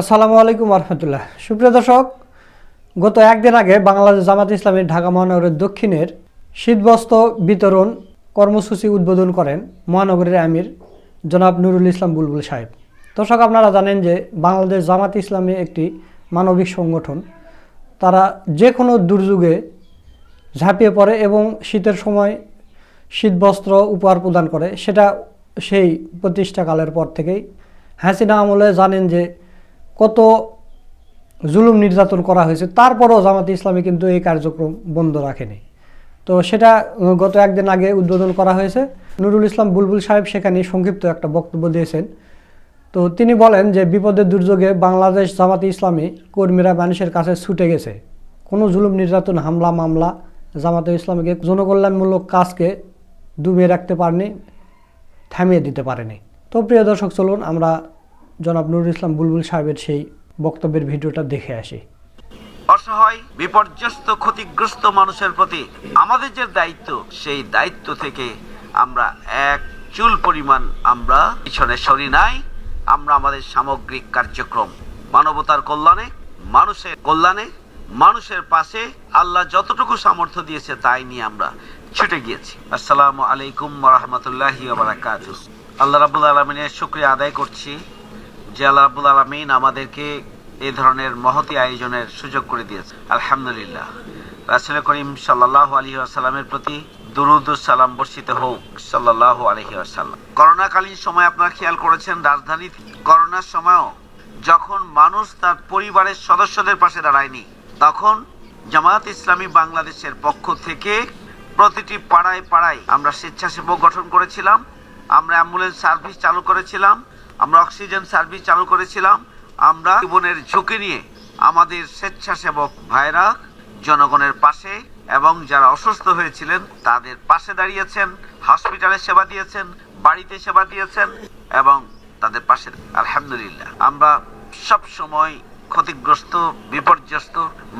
আসসালামু আলাইকুম রহমতুল্লাহ সুপ্রিয় দর্শক, গত একদিন আগে বাংলাদেশ জামাত ইসলামী ঢাকা মহানগরের দক্ষিণের শীতবস্ত্র বিতরণ কর্মসূচি উদ্বোধন করেন মহানগরের আমির জনাব নুরুল ইসলাম বুলবুল সাহেব। দর্শক, আপনারা জানেন যে বাংলাদেশ জামাত ইসলামী একটি মানবিক সংগঠন। তারা যে কোনো দুর্যোগে ঝাঁপিয়ে পড়ে এবং শীতের সময় শীতবস্ত্র উপহার প্রদান করে, সেটা সেই প্রতিষ্ঠাকালের পর থেকেই। হাসিনা আমলে জানেন যে কত জুলুম নির্যাতন করা হয়েছে, তারপরও জামাতে ইসলামী কিন্তু এই কার্যক্রম বন্ধ রাখেনি। তো সেটা গত একদিন আগে উদ্বোধন করা হয়েছে। নুরুল ইসলাম বুলবুল সাহেব সেখানে সংক্ষিপ্ত একটা বক্তব্য দিয়েছেন। তো তিনি বলেন যে, বিপদের দুর্যোগে বাংলাদেশ জামাতে ইসলামী কর্মীরা মানুষের কাছে ছুটে গেছে। কোনো জুলুম, নির্যাতন, হামলা, মামলা জামাতে ইসলামীকে জনকল্যাণমূলক কাজকে ডুবিয়ে রাখতে পারেনি, থামিয়ে দিতে পারেনি। তো প্রিয় দর্শক, চলুন আমরা জনাব নুরুল ইসলাম বুলবুল সাহেবের সেই বক্তব্যের ভিডিওটা দেখে আসি। অসহায়, বিপর্যস্ত, ক্ষতিগ্রস্ত মানুষের প্রতি আমাদের যে দায়িত্ব, সেই দায়িত্ব থেকে আমরা এক চুল পরিমাণ আমরা পিছনে সরি নাই। আমরা আমাদের সামগ্রিক কার্যক্রম মানবতার কল্যাণে, মানুষের কল্যাণে, মানুষের পাশে আল্লাহ যতটুকু সামর্থ্য দিয়েছে তাই নিয়ে আমরা ছুটে গিয়েছি। আসসালামু আলাইকুম রহমতুল্লাহি আল্লাহ রাবুল আলমিনের শুক্রিয়া আদায় করছি। যে আলমিন আমাদেরকে এ ধরনের মহতি আয়োজনের সুযোগ করে দিয়েছে। আলহামদুলিল্লাহ। রাসুল করিম সাল্লাহ আলী আসাল্লামের প্রতি সালাম বর্ষিত হোক সাল্লাহ আলহি আসাল্লাম করোনাকালীন সময় আপনারা খেয়াল করেছেন, রাজধানী করোনার সময়ও যখন মানুষ তার পরিবারের সদস্যদের পাশে দাঁড়ায়নি, তখন জামায়াত ইসলামী বাংলাদেশের পক্ষ থেকে প্রতিটি পাড়ায় পাড়ায় আমরা স্বেচ্ছাসেবক গঠন করেছিলাম, আমরা অ্যাম্বুলেন্স সার্ভিস চালু করেছিলাম আমরা অক্সিজেন সার্ভিস চালু করেছিলাম। আমরা জীবনের ঝুঁকি নিয়ে আমাদের স্বেচ্ছাসেবক ভাইরা জনগণের পাশে এবং যারা অসুস্থ হয়েছিলেন, তাদের পাশে দাঁড়িয়েছেন, হসপিটালে সেবা দিয়েছেন, বাড়িতে সেবা দিয়েছেন এবং তাদের পাশে আলহামদুলিল্লাহ। আমরা সব সময় ক্ষতিগ্রস্ত, বিপর্যস্ত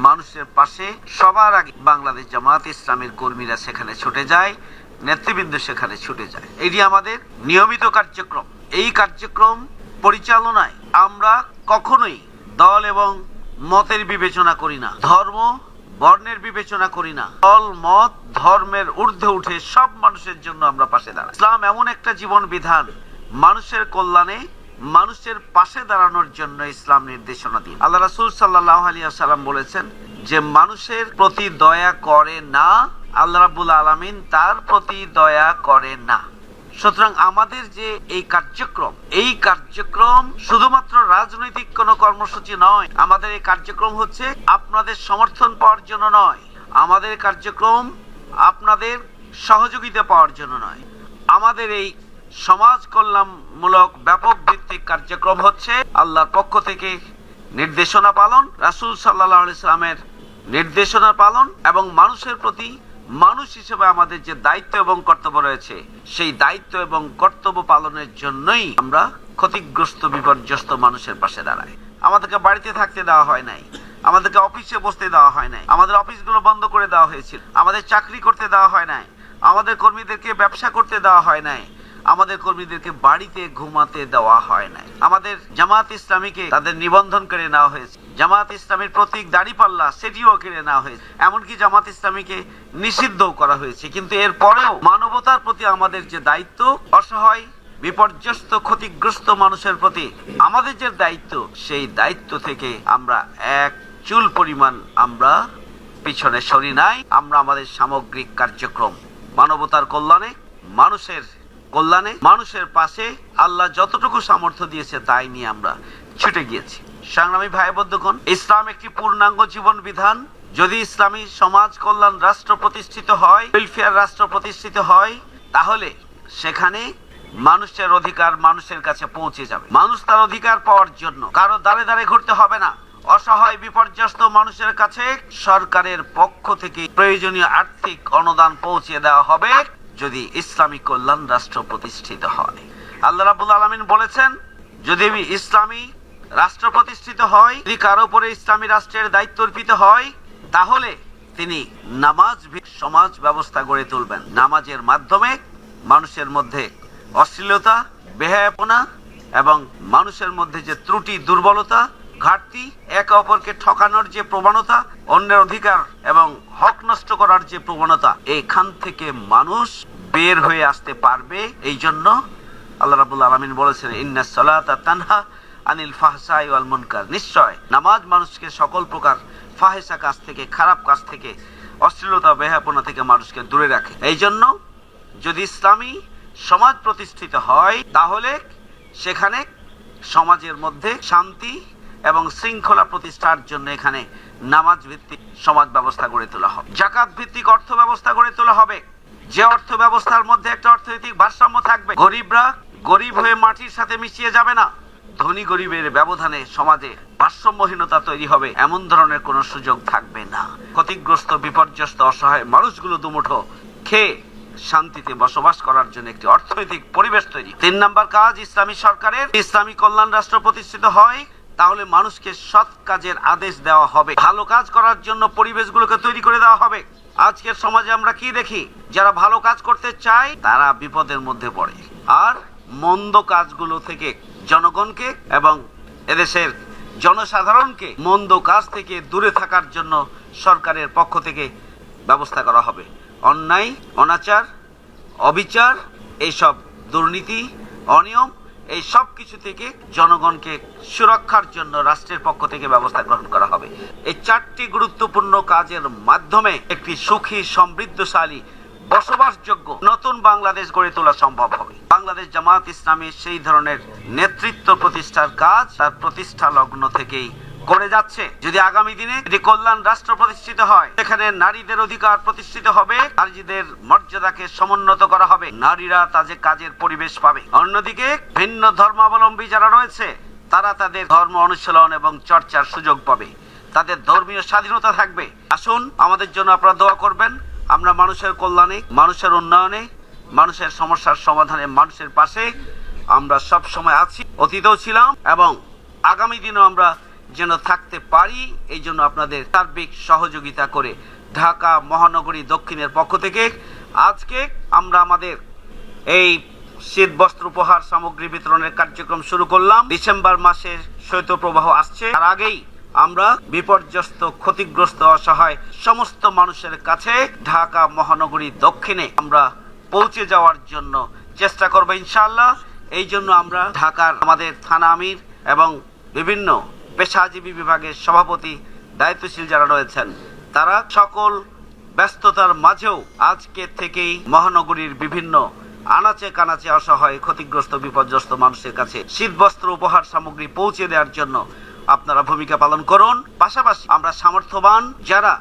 মানুষের পাশে সবার আগে বাংলাদেশ জামাত ইসলামের কর্মীরা সেখানে ছুটে যায়, নেতৃবৃন্দ সেখানে ছুটে যায়। এটি আমাদের নিয়মিত কার্যক্রম। এই কার্যক্রম পরিচালনায় আমরা কখনোই দল এবং মতের বিবেচনা করি না, ধর্ম, বর্ণের বিবেচনা করি না। দল, মত, ধর্মের ঊর্ধ্বে উঠে সব মানুষের জন্য আমরা পাশে দাঁড়াই। ইসলাম এমন একটা জীবন বিধান, মানুষের কল্যাণে মানুষের পাশে দাঁড়ানোর জন্য ইসলাম নির্দেশনা দিয়ে আল্লাহ রাসুল সাল্লাহ আলিয়া সাল্লাম বলেছেন যে, মানুষের প্রতি দয়া করে না, আল্লাহ রাবুল আলমিন তার প্রতি দয়া করে না। সুতরাং আমাদের যে এই কার্যক্রম এই কার্যক্রম শুধুমাত্র রাজনৈতিক কোনো কর্মসূচি নয়, আমাদের এই কার্যক্রম হচ্ছে আপনাদের সমর্থন পাওয়ার জন্য নয়, আমাদের কার্যক্রম আপনাদের সহযোগিতা পাওয়ার জন্য নয়। আমাদের এই সমাজ কল্যাণমূলক ব্যাপক ভিত্তিক কার্যক্রম হচ্ছে আল্লাহর পক্ষ থেকে নির্দেশনা পালন, রাসূল সাল্লাহ ইসলামের নির্দেশনা পালন এবং মানুষের প্রতি মানুষ হিসেবে আমাদের যে দায়িত্ব এবং কর্তব্য রয়েছে, সেই দায়িত্ব এবং কর্তব্য পালনের জন্যই আমরা ক্ষতিগ্রস্ত, বিপর্যস্ত মানুষের পাশে দাঁড়াই। আমাদেরকে বাড়িতে থাকতে দেওয়া হয় নাই, আমাদেরকে অফিসে বসতে দেওয়া হয় নাই, আমাদের অফিসগুলো বন্ধ করে দেওয়া হয়েছিল, আমাদের চাকরি করতে দেওয়া হয় নাই, আমাদের কর্মীদেরকে ব্যবসা করতে দেওয়া হয় নাই আমাদের কর্মীদেরকে বাড়িতে ঘুমাতে দেওয়া হয় নাই। আমাদের জামাত ইসলামীকে তাদের নিবন্ধন করে নেওয়া হয়েছে। জামাত ইসলামের প্রতীক দাড়িপাল্লা, সেটিও কেড়ে নেওয়া হয়েছে। এমনকি জামাত ইসলামীকে নিষিদ্ধও করা হয়েছে। কিন্তু এর পরেও মানবতার প্রতি আমাদের যে দায়িত্ব, অসহায়, বিপর্যস্ত, ক্ষতিগ্রস্ত মানুষের প্রতি আমাদের যে দায়িত্ব, সেই দায়িত্ব থেকে আমরা এক চুল পরিমাণ আমরা পিছনে সরি নাই। আমরা আমাদের সামগ্রিক কার্যক্রম মানবতার কল্যাণে মানুষের কল্যাণে মানুষের পাশে আল্লাহ যতটুকু সামর্থ্য দিয়েছে তাই নিয়ে আমরা ছুটে গিয়েছি। সংগ্রামী ভাই বন্ধুগণ, ইসলাম একটি পূর্ণাঙ্গ জীবন বিধান। যদি ইসলামী সমাজ কল্যাণ রাষ্ট্র প্রতিষ্ঠিত হয় ওয়েলফেয়ার রাষ্ট্র প্রতিষ্ঠিত হয়, তাহলে সেখানে মানুষের অধিকার মানুষের কাছে পৌঁছে যাবে। মানুষ তার অধিকার পাওয়ার জন্য কারও দাঁড়ে দাঁড়ে ঘুরতে হবে না। অসহায়, বিপর্যস্ত মানুষের কাছে সরকারের পক্ষ থেকে প্রয়োজনীয় আর্থিক অনুদান পৌঁছে দেওয়া হবে। যদি ইসলামী কল্যাণ রাষ্ট্র প্রতিষ্ঠিত হয়। আল্লাহ রাবুল আলমিন বলেছেন, যদি ইসলামী রাষ্ট্র প্রতিষ্ঠিত হয়, যদি কারও উপরে ইসলামী রাষ্ট্রের দায়িত্ব অর্পিত হয়, তাহলে তিনি নামাজ সমাজ ব্যবস্থা গড়ে তুলবেন। নামাজের মাধ্যমে মানুষের মধ্যে অশ্লীলতা, বেহায়াপনা এবং মানুষের মধ্যে যে ত্রুটি, দুর্বলতা ঘাটতি একে অপরকে ঠকানোর যে প্রবণতা, অন্যের অধিকার এবং হক নষ্ট করার যে প্রবণতা এখান থেকে মানুষ বের হয়ে আসতে পারবে। এই জন্য আল্লাহ রাবুল আলমিন বলেছেন, ইন্না সালাতা তানহা আনিল ফাহসাই ওয়াল মুনকার। নিশ্চয়, নামাজ মানুষকে সকল প্রকার ফাহেসা কাজ থেকে, খারাপ কাজ থেকে, অশ্লীলতা বেহাপনা থেকে মানুষকে দূরে রাখে। এই জন্য যদি ইসলামী সমাজ প্রতিষ্ঠিত হয়, তাহলে সেখানে সমাজের মধ্যে শান্তি এবং শৃঙ্খলা প্রতিষ্ঠার জন্য এখানে নামাজ ভিত্তিক সমাজ ব্যবস্থা গড়ে তোলা হবে। জাকাত ভিত্তিক অর্থ ব্যবস্থা গড়ে তোলা হবে। যে অর্থ ব্যবস্থার মধ্যে একটা অর্থনৈতিক ভারসাম্য থাকবে, গরিবরা গরিব হয়ে মাটির সাথে মিশিয়ে যাবে না। ধনী গরিবের ব্যবধানে সমাজে ভারসাম্যহীনতা তৈরি হবে, এমন ধরনের কোনো সুযোগ থাকবে না। ক্ষতিগ্রস্ত, বিপর্যস্ত, অসহায় মানুষগুলো দুমুঠো খেয়ে শান্তিতে বসবাস করার জন্য একটি অর্থনৈতিক পরিবেশ তৈরি। তিন নাম্বার কাজ, ইসলামী সরকারের। ইসলামী কল্যাণ রাষ্ট্র প্রতিষ্ঠিত হয় তাহলে মানুষকে সৎ কাজের আদেশ দেওয়া হবে। ভালো কাজ করার জন্য পরিবেশগুলোকে তৈরি করে দেওয়া হবে। আজকের সমাজে আমরা কি দেখি? যারা ভালো কাজ করতে চায়, তারা বিপদের মধ্যে পড়ে। আর মন্দ কাজগুলো থেকে জনগণকে এবং এদেশের জনসাধারণকে মন্দ কাজ থেকে দূরে থাকার জন্য সরকারের পক্ষ থেকে ব্যবস্থা করা হবে। অন্যায়, অনাচার, অবিচার, এইসব দুর্নীতি, অনিয়ম এই সব কিছু থেকে জনগণকে সুরক্ষার জন্য রাষ্ট্রের পক্ষ থেকে ব্যবস্থা গ্রহণ করা হবে। এই চারটি গুরুত্বপূর্ণ কাজের মাধ্যমে একটি সুখী, সমৃদ্ধশালী, বসবাসযোগ্য নতুন বাংলাদেশ গড়ে তোলা সম্ভব হবে। বাংলাদেশ জামাত ইসলামী সেই ধরনের নেতৃত্ব প্রতিষ্ঠার কাজ তার প্রতিষ্ঠা লগ্ন থেকেই করে যাচ্ছে। যদি আগামী দিনে যদি কল্যাণ রাষ্ট্র প্রতিষ্ঠিত হয়, সেখানে নারীদের অধিকার প্রতিষ্ঠিত হবে, নারীদের মর্যাদাকে সমুন্নত করা হবে। নারীরা তাদের কাজের পরিবেশ পাবে। অন্যদিকে, ভিন্ন ধর্মাবলম্বী যারা রয়েছে, তারা তাদের ধর্ম অনুশীলন এবং চর্চার সুযোগ পাবে। তাদের ধর্মীয় স্বাধীনতা থাকবে। আসুন, আমাদের জন্য আপনারা দোয়া করবেন। আমরা মানুষের কল্যাণে, মানুষের উন্নয়নে, মানুষের সমস্যার সমাধানে, মানুষের পাশে আমরা সব সময় আছি, অতীতেও ছিলাম এবং আগামী দিনেও আমরা যেন থাকতে পারি, এই জন্য আপনাদের সার্বিক সহযোগিতা করে ঢাকা মহানগরী দক্ষিণের পক্ষ থেকে আজকে আমরা আমাদের এই শীত বস্ত্র উপহার সামগ্রী বিতরণের কার্যক্রম শুরু করলাম। ডিসেম্বর মাসে শৈত্যপ্রবাহ আসছে। তার আগেই আমরা বিপর্যস্ত, ক্ষতিগ্রস্ত, অসহায় সমস্ত মানুষের কাছে ঢাকা মহানগরী দক্ষিণে আমরা পৌঁছে যাওয়ার জন্য চেষ্টা করব ইনশাল্লাহ এই জন্য আমরা ঢাকার আমাদের থানা আমির এবং বিভিন্ন পেশাজীবী বিভাগের সভাপতি দায়িত্বশীল যারা রয়েছেন, তারা সকল ব্যস্ততার মাঝেও আজকে থেকেই মহানগরীর বিভিন্ন আনাচে কানাচে অসহায়, ক্ষতিগ্রস্ত, বিপর্যস্ত মানুষের কাছে শীতবস্ত্র উপহার সামগ্রী পৌঁছে দেওয়ার জন্য আপনারা ভূমিকা পালন করুন। পাশাপাশি আমরা সামর্থ্যবান যারা,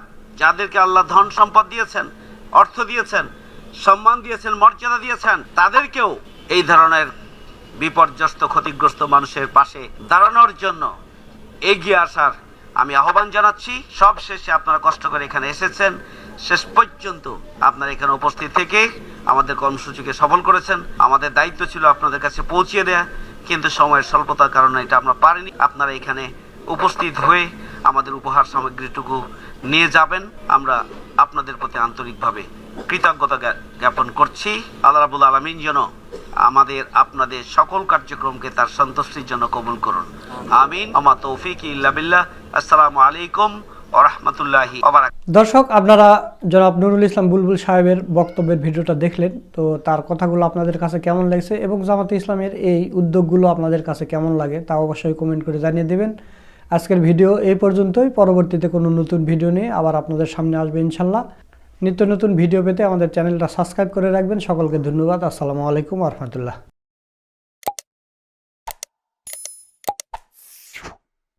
যাদেরকে আল্লাহ ধন সম্পদ দিয়েছেন, অর্থ দিয়েছেন, সম্মান দিয়েছেন, মর্যাদা দিয়েছেন, তাদেরকেও এই ধরনের বিপর্যস্ত, ক্ষতিগ্রস্ত মানুষের পাশে দাঁড়ানোর জন্য এগিয়ে আসার আমি আহ্বান জানাচ্ছি। সব শেষে আপনারা কষ্ট করে এখানে এসেছেন। শেষ পর্যন্ত আপনারা এখানে উপস্থিত থেকে আমাদের কর্মসূচিকে সফল করেছেন। আমাদের দায়িত্ব ছিল আপনাদের কাছে পৌঁছিয়ে দেয়া, কিন্তু সময়ের স্বল্পতার কারণে এটা আমরা পারিনি। আপনারা এখানে উপস্থিত হয়ে আমাদের উপহার সামগ্রীটুকু নিয়ে যাবেন। আমরা আপনাদের প্রতি আন্তরিকভাবে কৃতজ্ঞতা জ্ঞাপন করছি। আল্লাহ রাবুল আলমিন যেন আমাদের, আপনাদের সকল কার্যক্রমকে তার সন্তুষ্টির জন্য কবুল করুন। আমিন। আমা তৌফিক ইল্লা বিল্লাহ। আসসালামু আলাইকুম ওয়া রাহমাতুল্লাহি ওয়া বারাকাতুহু। দর্শক, আপনারা জনাব নুরুল ইসলাম বুলবুল সাহেবের বক্তব্যের ভিডিওটা দেখলেন, তো তার কথাগুলো আপনাদের কাছে কেমন লাগছে এবং জামাতে ইসলামের এই উদ্যোগগুলো আপনাদের কাছে কেমন লাগে তা অবশ্যই কমেন্ট করে জানিয়ে দেবেন। আজকের ভিডিও এই পর্যন্তই। পরবর্তীতে কোনো নতুন ভিডিও নিয়ে আবার আপনাদের সামনে আসবে ইনশাল্লাহ। নিত্য নতুন ভিডিও পেতে আমাদের চ্যানেলটা সাবস্ক্রাইব করে রাখবেন। সকলকে ধন্যবাদ। আসসালামু আলাইকুম রহমতুল্লাহ।